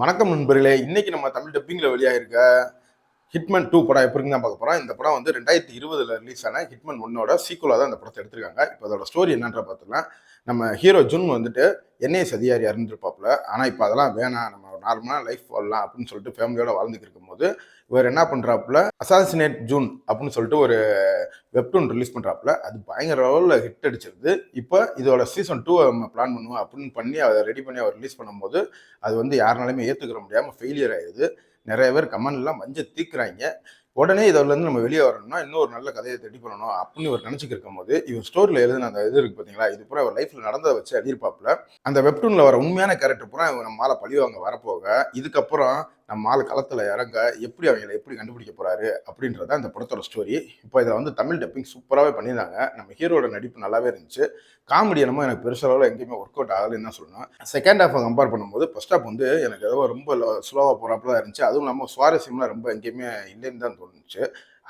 வணக்கம் நண்பர்களே. இன்னைக்கு நம்ம தமிழ் டப்பிங்கில் வெளியாகிருக்க ஹிட்மன் டூ படம் எப்படி தான் பார்க்க போகிறோம் இந்த படம் வந்து ரெண்டாயிரத்தி இருபதில் ரிலீஸ் ஆன ஹிட்மன் ஒன்னோட சீக்குவலாக தான் இந்த படத்தை எடுத்திருக்காங்க. இப்போ அதோட ஸ்டோரி என்னன்ற பார்த்தோம்னா நம்ம ஹீரோ ஜுன் வந்துட்டு என்ஐஎஸ் அதிகாரி அறிஞ்சிருப்பாப்புல ஆனால் இப்போ அதெல்லாம் வேணாம். நம்ம நார்மலாக லைஃப் வாழலாம் அப்படின்னு சொல்லிட்டு ஃபேமிலியோட வாழ்ந்துட்டு இருக்கும்போது இவர் என்ன பண்ணுறாப்புல அசாசினேட் ஜூன் அப்படின்னு சொல்லிட்டு ஒரு வெப்டூன் ரிலீஸ் பண்ணுறாப்புல அது பயங்கர லெவலில் ஹிட் அடிச்சிருது. இப்போ இதோட சீசன் டூ நம்ம பிளான் பண்ணுவோம் அப்படின்னு பண்ணி அதை ரெடி பண்ணி அவர் ரிலீஸ் பண்ணும்போது அது வந்து யாருனாலுமே ஏற்றுக்கிற முடியாமல் ஃபெயிலியர் ஆயிடுது. நிறைய பேர் கமெண்ட்லாம் மஞ்சள் தீக்குறாங்க. உடனே இதிலேருந்து நம்ம வெளியே வரணும்னா இன்னும் ஒரு நல்ல கதையை ரெடி பண்ணணும் அப்படின்னு இவர் நினச்சிட்டு இருக்கும்போது இவர் ஸ்டோரியில் எழுதின அந்த இது இருக்கு பார்த்தீங்களா இது பூரா அவர் லைஃப்பில் நடந்ததை வச்சு எழுதியிருப்பாப்புல. அந்த வெப்டூனில் வர உண்மையான கேரக்டர் பூரா இவங்க நம்ம மேலே பழிவாங்க வரப்போக. இதுக்கப்புறம் நம்ம ஆள் களத்தில் இறங்க எப்படி அவங்களை எப்படி கண்டுபிடிக்க போகிறாரு அப்படின்றத அந்த படத்தோட ஸ்டோரி இப்போ இதில் வந்து தமிழ் டப்பிங் சூப்பராகவே பண்ணியிருந்தாங்க. நம்ம ஹீரோட நடிப்பு நல்லாவே இருந்துச்சு. காமெடி என்னமோ எனக்கு பெருசளவில் எங்கேயுமே ஒர்க் அவுட் ஆகலைன்னு தான் சொல்லணும். செகண்ட் ஹாஃபை கம்பேர் பண்ணும்போது ஃபர்ஸ்ட் ஹாஃப் வந்து எனக்கு ஏதோ ரொம்ப ஸ்லோவாக போகிறாப்புல தான் இருந்துச்சு. அதுவும் இல்லாமல் சுவாரஸ்யம்லாம் ரொம்ப எங்கேயுமே இல்லைன்னு தான் தோணுச்சு.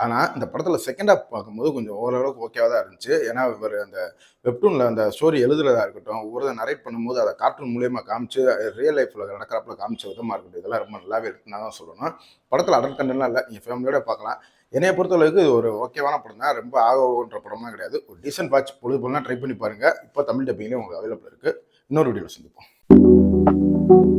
ஆனால் இந்த படத்தில் செகண்ட் ஹாஃப் பார்க்கும்போது கொஞ்சம் ஓரளவுக்கு ஓகேவாக தான் இருந்துச்சு. ஏன்னா இவர் அந்த வெப்டூனில் அந்த ஸ்டோரி எழுதுறதா இருக்கட்டும் ஒவ்வொரு நரேட் பண்ணும்போது அதை கார்ட்டூன் மூலியமாக காமிச்சு ரியல் லைஃப்பில் நடக்கிறப்பல காமிச்ச விதமாக இருக்கட்டும் இதெல்லாம் ரொம்ப நல்லாவே இருக்குன்னு தான் சொல்லணும். படத்தில் அடல் கண்டெல்லாம் இல்லை நீங்கள் ஃபேமிலியோட பார்க்கலாம். என்னைய பொறுத்தளவுக்கு இது ஒரு ஓகேவான படம் தான். ரொம்ப ஆகன்ற படம்லாம் கிடையாது. ஒரு டீசென்ட் வாட்ச் பொழுது போலாம் ட்ரை பண்ணி பாருங்கள் இப்போ தமிழ் டப்பிங்லேயும் உங்களுக்கு அவைலபிள் இருக்குது இன்னொரு வீடியோவில் சந்திப்போம்.